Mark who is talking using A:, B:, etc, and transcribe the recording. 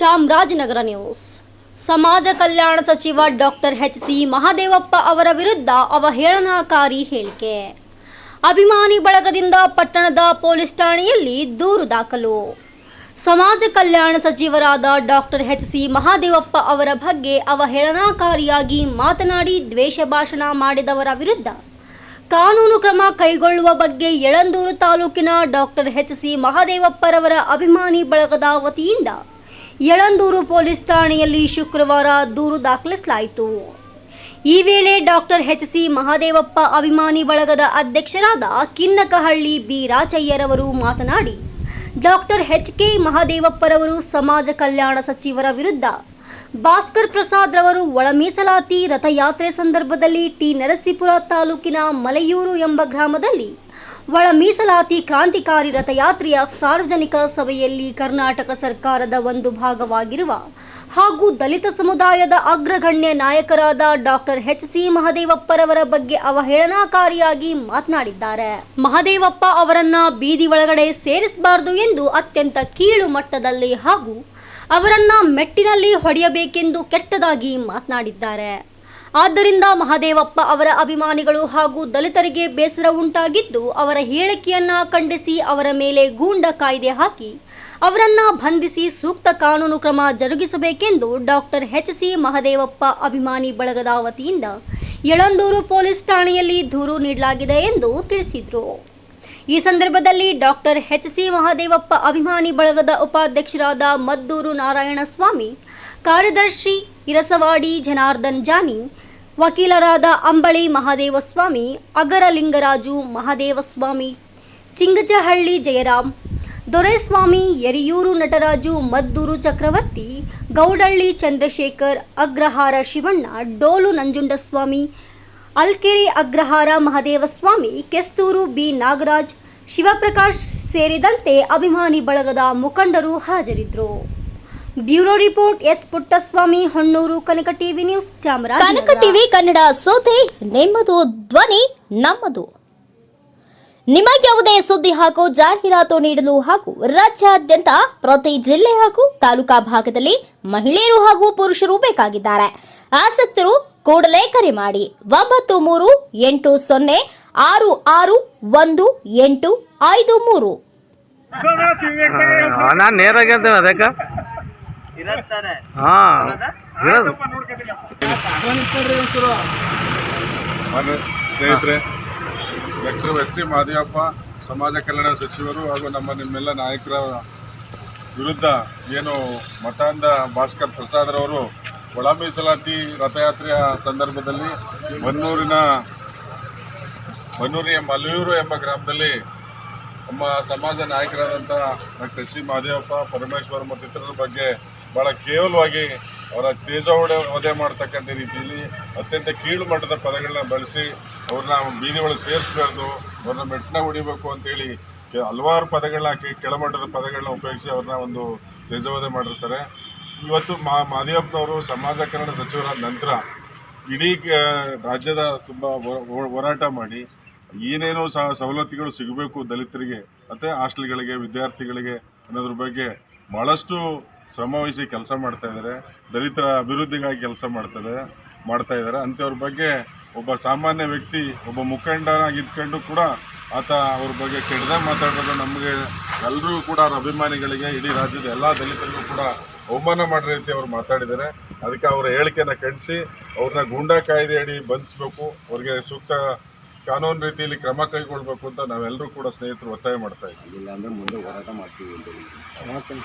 A: Chamarajanagar news. ಸಮಾಜ ಕಲ್ಯಾಣ ಸಚಿವ doctor H C Mahadevappa ಅವರ ವಿರುದ್ಧ ಅವಹೇಳನಕಾರಿ ಹೇಳಿಕೆ. ಅಭಿಮಾನಿ ಬಳಗದಿಂದ ಪಟ್ಟಣದ ಪೊಲೀಸ್ ಠಾಣೆಯಲ್ಲಿ ದೂರು ದಾಖಲು. ಸಮಾಜ ಕಲ್ಯಾಣ ಸಚಿವರಾದ ಡಾಕ್ಟರ್ ಎಚ್ ಸಿ ಮಹಾದೇವಪ್ಪ ಅವರ ಬಗ್ಗೆ ಅವಹೇಳನಕಾರಿಯಾಗಿ ಮಾತನಾಡಿ ದ್ವೇಷ ಭಾಷಣ ಮಾಡಿದವರ ವಿರುದ್ಧ ಕಾನೂನು ಕ್ರಮ ಕೈಗೊಳ್ಳುವ ಬಗ್ಗೆ ಯಳಂದೂರು ತಾಲೂಕಿನ ಡಾಕ್ಟರ್ ಎಚ್ ಸಿ ಮಹಾದೇವಪ್ಪರವರ ಅಭಿಮಾನಿ ಬಳಗದ ವತಿಯಿಂದ ಯಳಂದೂರು ಪೊಲೀಸ್ ಠಾಣೆಯಲ್ಲಿ ಶುಕ್ರವಾರ ದೂರು ದಾಖಲಿಸಲಾಯಿತು. ಈ ವೇಳೆ ಡಾಕ್ಟರ್ ಎಚ್ ಸಿ ಮಹಾದೇವಪ್ಪ ಅಭಿಮಾನಿ ಬಳಗದ ಅಧ್ಯಕ್ಷರಾದ ಕಿನ್ನಕಹಳ್ಳಿ ಬಿ ರಾಜಯ್ಯರವರು ಮಾತನಾಡಿ, ಡಾಕ್ಟರ್ ಎಚ್ ಕೆ ಮಹಾದೇವಪ್ಪರವರು ಸಮಾಜ ಕಲ್ಯಾಣ ಸಚಿವರ ವಿರುದ್ಧ ಭಾಸ್ಕರ್ ಪ್ರಸಾದ್ ರವರು ಒಳ ಮೀಸಲಾತಿ ರಥಯಾತ್ರೆ ಸಂದರ್ಭದಲ್ಲಿ ಟಿ ನರಸೀಪುರ ತಾಲೂಕಿನ ಮಲೆಯೂರು ಎಂಬ ಗ್ರಾಮದಲ್ಲಿ ಒಳ ಮೀಸಲಾತಿ ಕ್ರಾಂತಿಕಾರಿ ರಥಯಾತ್ರೆಯ ಸಾರ್ವಜನಿಕ ಸಭೆಯಲ್ಲಿ ಕರ್ನಾಟಕ ಸರ್ಕಾರದ ಒಂದು ಭಾಗವಾಗಿರುವ ಹಾಗೂ ದಲಿತ ಸಮುದಾಯದ ಅಗ್ರಗಣ್ಯ ನಾಯಕರಾದ ಡಾಕ್ಟರ್ ಎಚ್ ಸಿ ಮಹದೇವಪ್ಪರವರ ಬಗ್ಗೆ ಅವಹೇಳನಕಾರಿಯಾಗಿ ಮಾತನಾಡಿದ್ದಾರೆ. ಮಹದೇವಪ್ಪ ಅವರನ್ನ ಬೀದಿ ಒಳಗಡೆ ಸೇರಿಸಬಾರದು ಎಂದು ಅತ್ಯಂತ ಕೀಳು ಮಟ್ಟದಲ್ಲಿ ಹಾಗೂ ಅವರನ್ನ ಮೆಟ್ಟಿನಲ್ಲಿ ಹೊಡೆಯಬೇಕೆಂದು ಕೆಟ್ಟದಾಗಿ ಮಾತನಾಡಿದ್ದಾರೆ. ಆದ್ದರಿಂದ ಮಹದೇವಪ್ಪ ಅವರ ಅಭಿಮಾನಿಗಳು ಹಾಗೂ ದಲಿತರಿಗೆ ಬೇಸರ ಉಂಟಾಗಿದ್ದು ಅವರ ಹೇಳಿಕೆಯನ್ನ ಖಂಡಿಸಿ ಅವರ ಮೇಲೆ ಗೂಂಡ ಕಾಯ್ದೆ ಹಾಕಿ ಅವರನ್ನ ಬಂಧಿಸಿ ಸೂಕ್ತ ಕಾನೂನು ಕ್ರಮ ಜರುಗಿಸಬೇಕೆಂದು ಡಾಕ್ಟರ್ ಎಚ್ ಸಿ ಮಹದೇವಪ್ಪ ಅಭಿಮಾನಿ ಬಳಗದ ವತಿಯಿಂದ ಯಳಂದೂರು ಪೊಲೀಸ್ ಠಾಣೆಯಲ್ಲಿ ದೂರು ನೀಡಲಾಗಿದೆ ಎಂದು ತಿಳಿಸಿದರು. ಈ ಸಂದರ್ಭದಲ್ಲಿ ಡಾಕ್ಟರ್ ಎಚ್ ಸಿ ಮಹಾದೇವಪ್ಪ ಅಭಿಮಾನಿ ಬಳಗದ ಉಪಾಧ್ಯಕ್ಷರಾದ ಮದ್ದೂರು ನಾರಾಯಣಸ್ವಾಮಿ, ಕಾರ್ಯದರ್ಶಿ ಇರಸವಾಡಿ ಜನಾರ್ದನ್ ಜಾನಿ ವಕೀಲರಾದ ಅಂಬಳಿ ಮಹಾದೇವಸ್ವಾಮಿ, ಅಗರಲಿಂಗರಾಜು ಮಹಾದೇವಸ್ವಾಮಿ, ಚಿಂಗಜಹಳ್ಳಿ ಜಯರಾಮ್ ದೊರೆಸ್ವಾಮಿ ಯರಿಯೂರು ನಟರಾಜು ಮದ್ದೂರು ಚಕ್ರವರ್ತಿ, ಗೌಡಳ್ಳಿ ಚಂದ್ರಶೇಖರ್, ಅಗ್ರಹಾರ ಶಿವಣ್ಣ, ಡೋಲು ನಂಜುಂಡಸ್ವಾಮಿ, ಅಲ್ಕೆರೆ ಅಗ್ರಹಾರ ಮಹದೇವಸ್ವಾಮಿ, ಕೆಸ್ತೂರು ಬಿ ನಾಗರಾಜ್, ಶಿವಪ್ರಕಾಶ್ ಸೇರಿದಂತೆ ಅಭಿಮಾನಿ ಬಳಗದ ಮುಖಂಡರು ಹಾಜರಿದ್ದರು bureau report S Puttaswamy Honnur Kanaka TV news
B: Kanaka TV Kannada ಸೋತೆ ನಿಮ್ಮದು ಧ್ವನಿ ನಮ್ಮದು. ನಿಮ್ಮ ಯಾವುದೇ ಸುದ್ದಿ ಹಾಗೂ ಜಾಹೀರಾತು ನೀಡಲು ಹಾಗೂ ರಾಜ್ಯಾದ್ಯಂತ ಪ್ರತಿ ಜಿಲ್ಲೆ ಹಾಗೂ ತಾಲೂಕಾ ಭಾಗದಲ್ಲಿ ಮಹಿಳೆಯರು ಹಾಗೂ ಪುರುಷರು ಬೇಕಾಗಿದ್ದಾರೆ. ಆಸಕ್ತರು ಕೂಡಲೇ ಕರೆ ಮಾಡಿ. ಒಂಬತ್ತು ಮೂರು ಎಂಟು ಸೊನ್ನೆ ಆರು ಆರು ಒಂದು ಎಂಟು ಐದು ಮೂರು.
C: ನಾನು ನೇರಾಗಿ ಅದಕ್ಕೆ. ಹಾಂ
D: ಸ್ನೇಹಿತರೆ ಡಾಕ್ಟರ್ ಎಚ್ ಸಿ ಮಾದೇವಪ್ಪ ಸಮಾಜ ಕಲ್ಯಾಣ ಸಚಿವರು ಹಾಗೂ ನಮ್ಮ ನಿಮ್ಮೆಲ್ಲ ನಾಯಕರ ವಿರುದ್ಧ ಏನು ಮತಾಂಧ ಭಾಸ್ಕರ್ ಪ್ರಸಾದ್ರವರು ಒಳ ಮೀಸಲಾತಿ ರಥಯಾತ್ರೆಯ ಸಂದರ್ಭದಲ್ಲಿ ಬನ್ನೂರಿನ ಬನ್ನೂರಿನ ಮಲೆಯೂರು ಎಂಬ ಗ್ರಾಮದಲ್ಲಿ ನಮ್ಮ ಸಮಾಜ ನಾಯಕರಾದಂಥ doctor H C Mahadevappa Parameshwar ಮತ್ತಿತರರ ಬಗ್ಗೆ ಭಾಳ ಕೇವಲವಾಗಿ ಅವರ ತೇಜೋವಡೆ ವಧೆ ಮಾಡ್ತಕ್ಕಂಥ ರೀತಿಯಲ್ಲಿ ಅತ್ಯಂತ ಕೀಳು ಮಟ್ಟದ ಪದಗಳನ್ನ ಬಳಸಿ ಅವ್ರನ್ನ ಬೀದಿ ಒಳಗೆ ಸೇರಿಸ್ಬಾರ್ದು, ಅವ್ರನ್ನ ಮೆಟ್ಟನ ಹೊಡಿಬೇಕು ಅಂತೇಳಿ ಹಲವಾರು ಪದಗಳನ್ನ ಕೆಳಮಟ್ಟದ ಪದಗಳನ್ನ ಉಪಯೋಗಿಸಿ ಅವ್ರನ್ನ ಒಂದು ತೇಜವಧೆ ಮಾಡಿರ್ತಾರೆ. ಇವತ್ತು ಮಾ ಮಾದೇವಪ್ಪನವರು ಸಮಾಜ ಕನ್ನಡ ಸಚಿವರಾದ ನಂತರ ಇಡೀ ರಾಜ್ಯದ ತುಂಬ ಹೋರಾಟ ಮಾಡಿ ಏನೇನೋ ಸಹ ಸವಲತ್ತುಗಳು ಸಿಗಬೇಕು ದಲಿತರಿಗೆ, ಮತ್ತು ಹಾಸ್ಟೆಲ್ಗಳಿಗೆ, ವಿದ್ಯಾರ್ಥಿಗಳಿಗೆ ಅನ್ನೋದ್ರ ಬಗ್ಗೆ ಭಾಳಷ್ಟು ಶ್ರಮವಹಿಸಿ ಕೆಲಸ ಮಾಡ್ತಾ ಇದ್ದಾರೆ ದಲಿತರ ಅಭಿವೃದ್ಧಿಗಾಗಿ ಕೆಲಸ ಮಾಡ್ತಾರೆ ಮಾಡ್ತಾ ಇದ್ದಾರೆ. ಅಂಥವ್ರ ಬಗ್ಗೆ ಒಬ್ಬ ಸಾಮಾನ್ಯ ವ್ಯಕ್ತಿ ಒಬ್ಬ ಮುಖಂಡನಾಗಿದ್ಕೊಂಡು ಕೂಡ ಆತ ಅವ್ರ ಬಗ್ಗೆ ಕೆಡದೆ ಮಾತಾಡೋದು ನಮಗೆ ಎಲ್ಲರೂ ಕೂಡ ಅವ್ರ ಅಭಿಮಾನಿಗಳಿಗೆ ಇಡೀ ರಾಜ್ಯದ ಎಲ್ಲ ದಲಿತರಿಗೂ ಕೂಡ ಅವಮಾನ ಮಾಡೋ ರೀತಿ ಅವ್ರು ಮಾತಾಡಿದ್ದಾರೆ. ಅದಕ್ಕೆ ಅವರ ಹೇಳಿಕೆನ ಖಂಡಿಸಿ ಅವ್ರನ್ನ ಗೂಂಡಾ ಕಾಯ್ದೆ ಅಡಿ ಬಂಧಿಸಬೇಕು. ಅವ್ರಿಗೆ ಸೂಕ್ತ ಕಾನೂನು ರೀತಿಯಲ್ಲಿ ಕ್ರಮ ಕೈಗೊಳ್ಬೇಕು ಅಂತ ನಾವೆಲ್ಲರೂ ಕೂಡ ಸ್ನೇಹಿತರು ಒತ್ತಾಯ ಮಾಡ್ತಾ ಇದ್ದೀವಿ.
E: ಇಲ್ಲ ಅಂದರೆ ಮುಂದೆ ಹೋರಾಟ ಮಾಡ್ತೀವಿ ಅಂತ ಹೇಳಿ